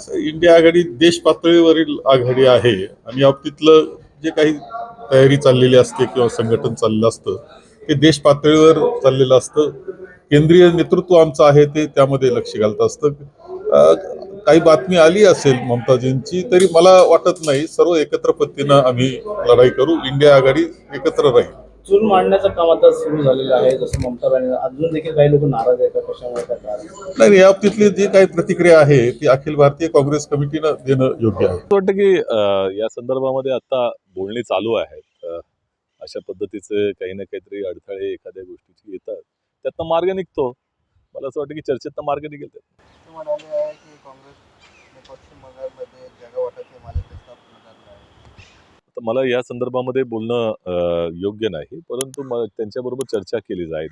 असं इंडिया आघाडी देश पातळीवरील आघाडी आहे. आणि बाबतीतलं जे काही तयारी चाललेली असते किंवा संघटन चाललेलं असतं ते देश पातळीवर चाललेलं असतं. केंद्रीय नेतृत्व आमचं आहे ते त्यामध्ये लक्ष घालत असतं. काही बातमी आली असेल ममताजींची तरी मला वाटत नाही सर्व एकत्र पद्धतीनं आम्ही लढाई करू. इंडिया आघाडी एकत्र राहील. चूल मांडण्याचं काम आता सुरू झालेलं आहे जसं ममता बॅनर्जी अजून देखील काही लोक नाराज आहेत का? कशामुळे नाही या बाबतीतली जी काही प्रतिक्रिया आहे ती अखिल भारतीय काँग्रेस कमिटीनं देणं योग्य आहे. असं वाटतं की या संदर्भामध्ये आता बोलणी चालू आहेत. अशा पद्धतीचे काही ना काहीतरी अडथळे एखाद्या गोष्टीची येतात. त्यातनं मार्ग निघतो. मला असं वाटतं की चर्चेतनं मार्ग निघेल त्यात. म्हणाले आहे की काँग्रेसने पश्चिम बंगालमध्ये जागा मला या संदर्भामध्ये बोलणं योग्य नाही. परंतु त्यांच्याबरोबर चर्चा केली जाईल.